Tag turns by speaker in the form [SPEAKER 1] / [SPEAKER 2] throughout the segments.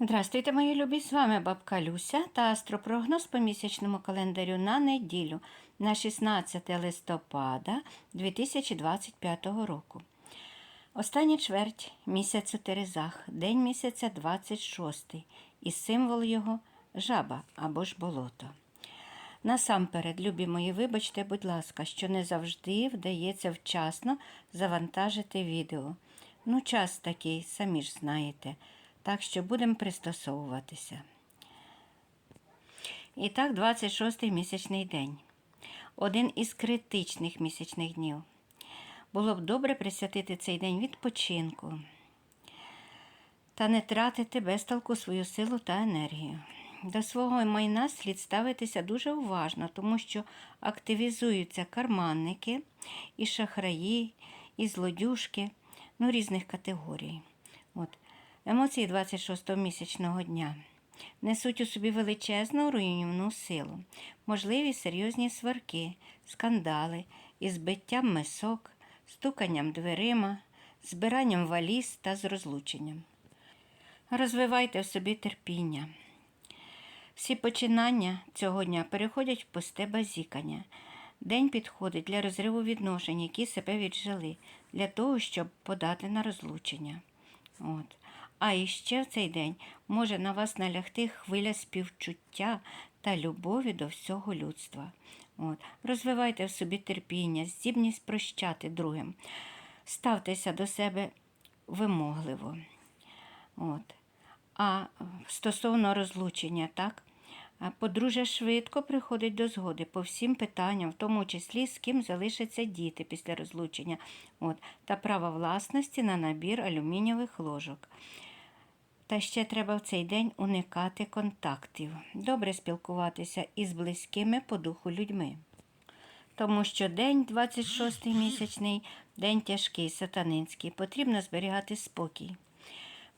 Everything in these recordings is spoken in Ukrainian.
[SPEAKER 1] Здравствуйте, мої любі! З вами бабка Люся та астропрогноз по місячному календарю на неділю на 16 листопада 2025 року. Остання чверть місяцю Терезах, день місяця 26 і символ його жаба або ж болото. Насамперед, любі мої, вибачте, будь ласка, що не завжди вдається вчасно завантажити відео. Ну, час такий, самі ж знаєте. Так що будемо пристосовуватися. І так, 26-й місячний день. Один із критичних місячних днів. Було б добре присвятити цей день відпочинку та не тратити без толку свою силу та енергію. До свого майна слід ставитися дуже уважно, тому що активізуються карманники, і шахраї, і злодюшки ну, різних категорій. Емоції 26-го місячного дня несуть у собі величезну руйнівну силу, можливі серйозні сварки, скандали із збиттям мисок, стуканням дверима, збиранням валіз та з розлученням. Розвивайте в собі терпіння. Всі починання цього дня переходять в пусте базікання. День підходить для розриву відношень, які себе віджили, для того, щоб подати на розлучення. От. А іще в цей день може на вас налягти хвиля співчуття та любові до всього людства. От. Розвивайте в собі терпіння, здібність прощати другим, ставтеся до себе вимогливо. От. А стосовно розлучення, так? Подружжя швидко приходить до згоди по всім питанням, в тому числі з ким залишаться діти після розлучення, От, та право власності на набір алюмінієвих ложок. Та ще треба в цей день уникати контактів, добре спілкуватися із близькими по духу людьми. Тому що день 26-й місячний, день тяжкий, сатанинський, потрібно зберігати спокій,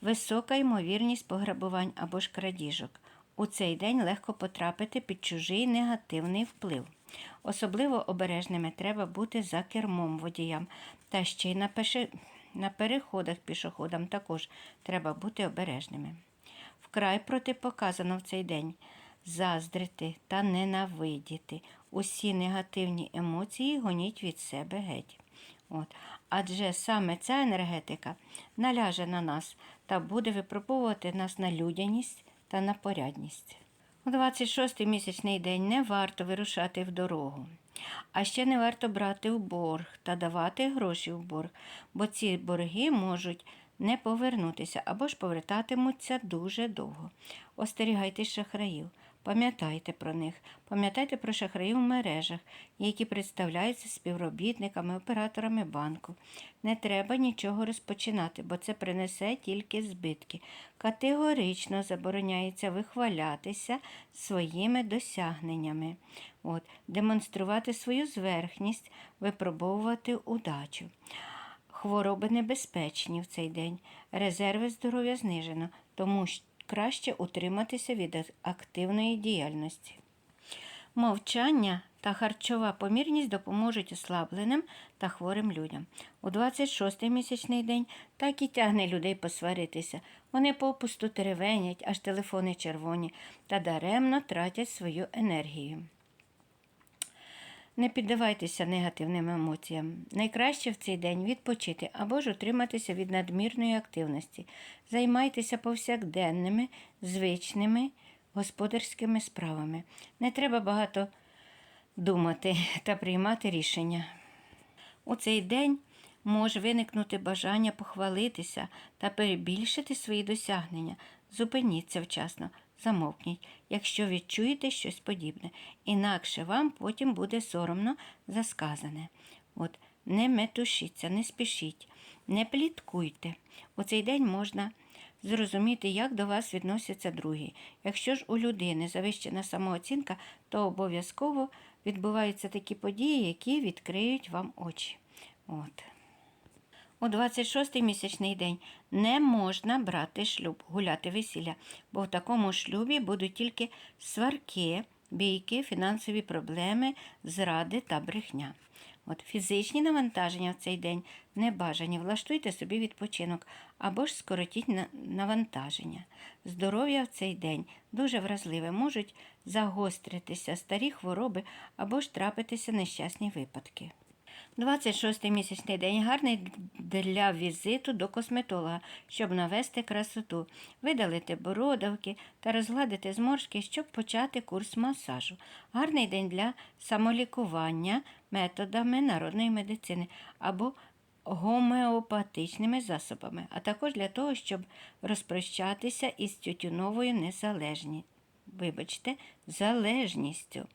[SPEAKER 1] висока ймовірність пограбувань або ж крадіжок. У цей день легко потрапити під чужий негативний вплив. Особливо обережними треба бути за кермом водіям, та ще й на, пеше... на переходах пішоходам також треба бути обережними. Вкрай протипоказано в цей день заздрити та ненавидіти. Усі негативні емоції гоніть від себе геть. От. Адже саме ця енергетика наляже на нас та буде випробовувати нас на людяність та на порядність. У 26-й місячний день не варто вирушати в дорогу, а ще не варто брати в борг та давати гроші в борг, бо ці борги можуть не повернутися або ж повертатимуться дуже довго. Остерігайте шахраїв, пам'ятайте про них, пам'ятайте про шахраїв в мережах, які представляються співробітниками, операторами банку. Не треба нічого розпочинати, бо це принесе тільки збитки. Категорично забороняється вихвалятися своїми досягненнями, От, демонструвати свою зверхність, випробовувати удачу. Хвороби небезпечні в цей день, резерви здоров'я знижено, тому краще утриматися від активної діяльності. Мовчання та харчова помірність допоможуть ослабленим та хворим людям. У 26-й місячний день так і тягне людей посваритися. Вони попусту теревенять, аж телефони червоні та даремно тратять свою енергію. Не піддавайтеся негативним емоціям. Найкраще в цей день відпочити або ж утриматися від надмірної активності. Займайтеся повсякденними, звичними господарськими справами. Не треба багато думати та приймати рішення. У цей день може виникнути бажання похвалитися та перебільшити свої досягнення. Зупиніться вчасно, замовкніть, якщо відчуєте щось подібне, інакше вам потім буде соромно за сказане. От, не метушіться, не спішіть, не пліткуйте. У цей день можна зрозуміти, як до вас відносяться другі. Якщо ж у людини завищена самооцінка, то обов'язково відбуваються такі події, які відкриють вам очі. От. У 26-й місячний день не можна брати шлюб, гуляти весілля, бо в такому шлюбі будуть тільки сварки, бійки, фінансові проблеми, зради та брехня. От фізичні навантаження в цей день небажані. Влаштуйте собі відпочинок або ж скоротіть навантаження. Здоров'я в цей день дуже вразливе, можуть загостритися старі хвороби або ж трапитися нещасні випадки. 26-й місячний день гарний для візиту до косметолога, щоб навести красоту, видалити бородавки та розгладити зморшки, щоб почати курс масажу. Гарний день для самолікування методами народної медицини або гомеопатичними засобами, а також для того, щоб розпрощатися із тютюновою незалежністю. Вибачте, залежністю.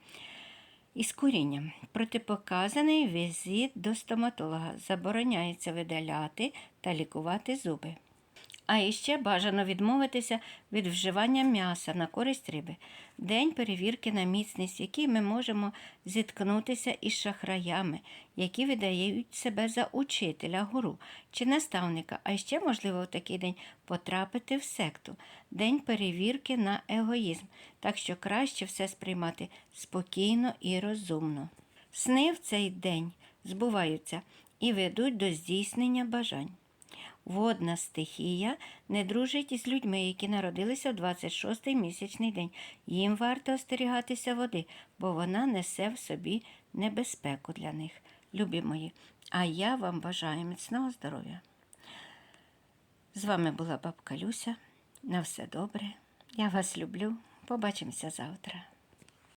[SPEAKER 1] Із курінням. Протипоказаний візит до стоматолога. Забороняється видаляти та лікувати зуби. А іще бажано відмовитися від вживання м'яса на користь риби. День перевірки на міцність, який ми можемо зіткнутися із шахраями, які видають себе за учителя, гуру чи наставника, а ще, можливо, в такий день потрапити в секту. День перевірки на егоїзм, так що краще все сприймати спокійно і розумно. Сни в цей день збуваються і ведуть до здійснення бажань. Водна стихія не дружить із людьми, які народилися в 26-й місячний день. Їм варто остерігатися води, бо вона несе в собі небезпеку для них. Любі мої, а я вам бажаю міцного здоров'я. З вами була бабка Люся. На все добре. Я вас люблю. Побачимося завтра.